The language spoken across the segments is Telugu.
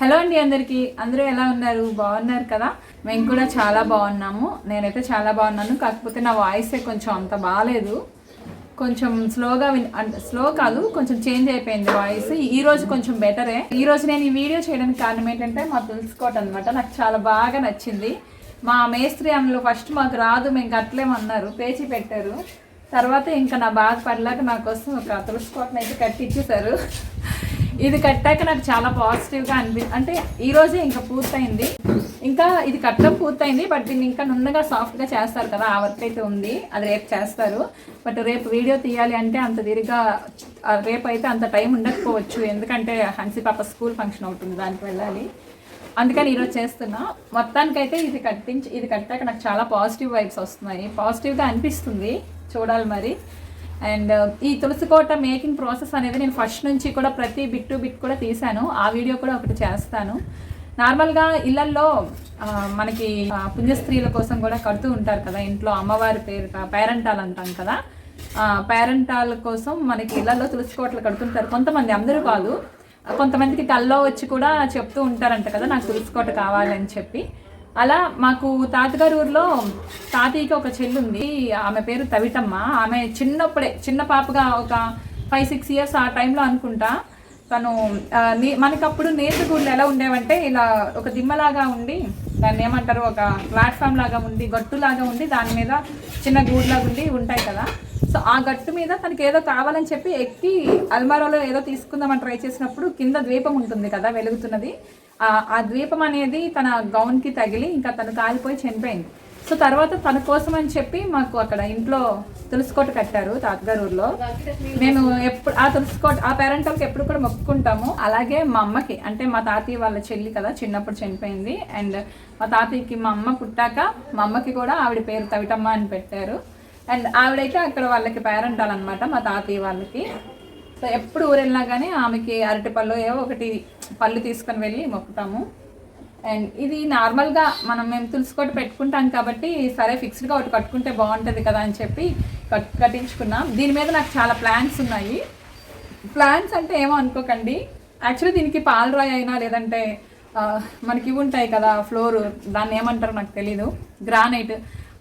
హలో అండి అందరికీ. అందరూ ఎలా ఉన్నారు? బాగున్నారు కదా? మేము కూడా చాలా బాగున్నాము. నేనైతే చాలా బాగున్నాను. కాకపోతే నా వాయిసే కొంచెం అంత బాగాలేదు కొంచెం స్లోగా విన్ అంటే స్లో కాదు కొంచెం చేంజ్ అయిపోయింది వాయిస్. ఈ రోజు కొంచెం బెటరే. ఈ రోజు నేను ఈ వీడియో చేయడానికి కారణం ఏంటంటే మా తులసికోట అనమాట నాకు చాలా బాగా నచ్చింది. మా మేస్త్రి అందులో ఫస్ట్ మాకు రాదు మేము కట్టలేమన్నారు. పేచి పెట్టారు. తర్వాత ఇంకా నా బాధ పడలేక నా కోసం ఒక తులసి అయితే కట్టించేశారు ఇది కట్టాక నాకు చాలా పాజిటివ్గా అనిపి అంటే ఈ రోజే ఇంకా పూర్తయింది. ఇంకా ఇది కట్టడం పూర్తయింది బట్ దీన్ని ఇంకా నున్నగా సాఫ్ట్గా చేస్తారు కదా ఆ వర్క్ అయితే ఉంది. అది రేపు చేస్తారు. బట్ రేపు వీడియో తీయాలి అంటే అంత దీరిగా రేపు అయితే అంత టైం ఉండకపోవచ్చు. ఎందుకంటే హన్సీ పాప స్కూల్ ఫంక్షన్ అవుతుంది దానికి వెళ్ళాలి. అందుకని ఈరోజు చేస్తున్నా. మొత్తానికైతే ఇది కట్టించి ఇది కట్టాక నాకు చాలా పాజిటివ్ వైబ్స్ వస్తున్నాయి. పాజిటివ్గా అనిపిస్తుంది చూడాలి మరి. అండ్ uh, ఈ తులసికోట మేకింగ్ ప్రాసెస్ అనేది నేను ఫస్ట్ నుంచి కూడా ప్రతి బిట్ టు బిట్ కూడా తీశాను. ఆ వీడియో కూడా ఒకటి చేస్తాను. నార్మల్గా ఇళ్ళల్లో మనకి పుణ్యస్త్రీల కోసం కూడా కడుతూ ఉంటారు కదా. ఇంట్లో అమ్మవారి పేరు పేరెంటాలు అంటాం కదా. పేరెంటాల కోసం మనకి ఇళ్ళలో తులసికోటలు కడుతుంటారు. కొంతమంది అందరూ కాదు. కొంతమందికి కల్లో వచ్చి కూడా చెప్తూ ఉంటారంట కదా నాకు తులసికోట కావాలని చెప్పి. అలా మాకు తాతగారి ఊర్లో తాతయ్యకి ఒక చెల్లి ఉంది ఆమె పేరు తవిటమ్మ ఆమె చిన్నప్పుడే చిన్న పాపగా ఒక ఫైవ్ సిక్స్ ఇయర్స్ ఆ టైంలో అనుకుంటా. తను మనకి అప్పుడు మనకప్పుడు నేతగూళ్ళు ఎలా ఉండేవంటే ఇలా ఒక దిమ్మలాగా ఉండి దాన్ని ఏమంటారు ఒక ప్లాట్ఫామ్ లాగా ఉండి గట్టులాగా ఉండి దాని మీద చిన్న గూడులాగా ఉండి ఉంటాయి కదా. సో ఆ గట్టు మీద తనకి ఏదో కావాలని చెప్పి ఎక్కి అల్మారాలో ఏదో తీసుకుందామని ట్రై చేసినప్పుడు కింద ద్వీపం ఉంటుంది కదా వెలుగుతున్నది. ఆ ద్వీపం అనేది తన గౌన్కి తగిలి ఇంకా తను కాలిపోయి చనిపోయింది. సో తర్వాత తన కోసం అని చెప్పి మాకు అక్కడ ఇంట్లో తులసికోట కట్టారు తాతగారు ఊర్లో మేము ఎప్పుడు ఆ తులసికోట ఆ పేరెంట్కి ఎప్పుడు కూడా మొక్కుకుంటాము. అలాగే మా అమ్మకి అంటే మా తాతయ్య వాళ్ళ చెల్లి కదా చిన్నప్పుడు చనిపోయింది. అండ్ మా తాతయ్యకి మా అమ్మ పుట్టాక మా అమ్మకి కూడా ఆవిడ పేరు తవిటమ్మ అని పెట్టారు. అండ్ ఆవిడైతే అక్కడ వాళ్ళకి పేరెంటాలన్నమాట మా తాతయ్య వాళ్ళకి. సో ఎప్పుడు ఊరు వెళ్ళినా కానీ ఆమెకి అరటి పళ్ళు ఏవో ఒకటి పళ్ళు తీసుకొని వెళ్ళి మొక్కుతాము. అండ్ ఇది నార్మల్గా మనం మేము తులసికోట పెట్టుకుంటాం కాబట్టి సరే ఫిక్స్డ్గా ఒకటి కట్టుకుంటే బాగుంటుంది కదా అని చెప్పి కట్ కట్టించుకున్నాం. దీని మీద నాకు చాలా ప్లాన్స్ ఉన్నాయి. ప్లాన్స్ అంటే ఏమో అనుకోకండి. యాక్చువల్లీ దీనికి పాలరాయి అయినా లేదంటే మనకి ఇవి ఉంటాయి కదా ఫ్లోర్ దాన్ని ఏమంటారు నాకు తెలీదు. గ్రానైట్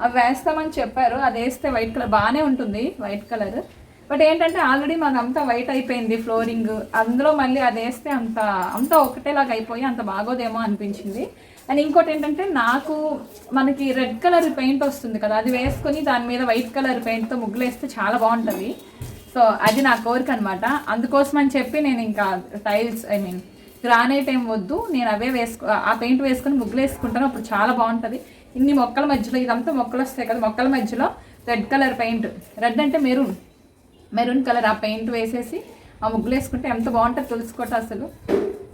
అవి వేస్తామని చెప్పారు. అది వేస్తే వైట్ కలర్ బాగానే ఉంటుంది వైట్ కలర్ బట్ ఏంటంటే ఆల్రెడీ మాకు అంతా వైట్ అయిపోయింది ఫ్లోరింగ్. అందులో మళ్ళీ అది వేస్తే అంత అంతా ఒకటేలాగా అయిపోయి అంత బాగోదేమో అనిపించింది. అండ్ ఇంకోటి ఏంటంటే నాకు మనకి రెడ్ కలర్ పెయింట్ వస్తుంది కదా అది వేసుకొని దాని మీద వైట్ కలర్ పెయింట్తో ముగ్గులు వేస్తే చాలా బాగుంటుంది. సో అది నా కోరిక అనమాట అందుకోసం అని చెప్పి నేను ఇంకా టైల్స్ ఐ మీన్ గ్రానైట్ ఏం వద్దు నేను అవే వేసుకో ఆ పెయింట్ వేసుకొని ముగ్గులు వేసుకుంటాను అప్పుడు చాలా బాగుంటుంది. ఇన్ని మొక్కల మధ్యలో ఇదంతా మొక్కలు వస్తాయి కదా మొక్కల మధ్యలో రెడ్ కలర్ పెయింట్. రెడ్ అంటే మెరూన్. మెరూన్ కలర్ ఆ పెయింట్ వేసేసి ఆ ముగ్గులు వేసుకుంటే ఎంత బాగుంటుంది తెలుసుకోట అసలు.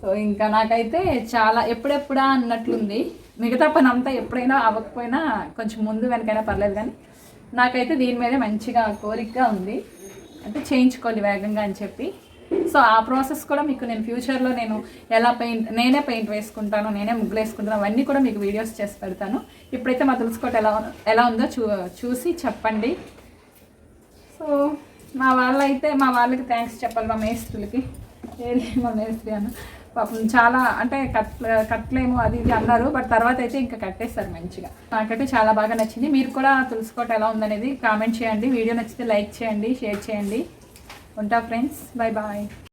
సో ఇంకా నాకైతే చాలా ఎప్పుడెప్పుడా అన్నట్లుంది. మిగతా పని అంతా ఎప్పుడైనా అవ్వకపోయినా కొంచెం ముందు వెనకైనా పర్లేదు కానీ నాకైతే దీని మీదే మంచిగా కోరికగా ఉంది. అంటే చేయించుకోవాలి వేగంగా అని చెప్పి. సో ఆ ప్రాసెస్ కూడా మీకు నేను ఫ్యూచర్లో నేను ఎలా పెయింట్ నేనే పెయింట్ వేసుకుంటాను నేనే ముగ్గులు వేసుకుంటాను అవన్నీ కూడా మీకు వీడియోస్ చేసి పెడతాను. ఇప్పుడైతే మా తులసికోట ఎలా ఎలా ఉందో చూ చూసి చెప్పండి. సో మా వాళ్ళైతే మా వాళ్ళకి థ్యాంక్స్ చెప్పాలి మా మేస్త్రులకి. మా మేస్త్రి అన్న. పాపం చాలా అంటే కట్ కట్టలేము అది ఇది అన్నారు బట్ తర్వాత అయితే ఇంకా కట్టేస్తారు మంచిగా. నాకైతే చాలా బాగా నచ్చింది. మీరు కూడా తెలుసుకోవటం ఎలా ఉందనేది కామెంట్ చేయండి. వీడియో నచ్చితే లైక్ చేయండి షేర్ చేయండి. ఉంటా ఫ్రెండ్స్ బాయ్ బాయ్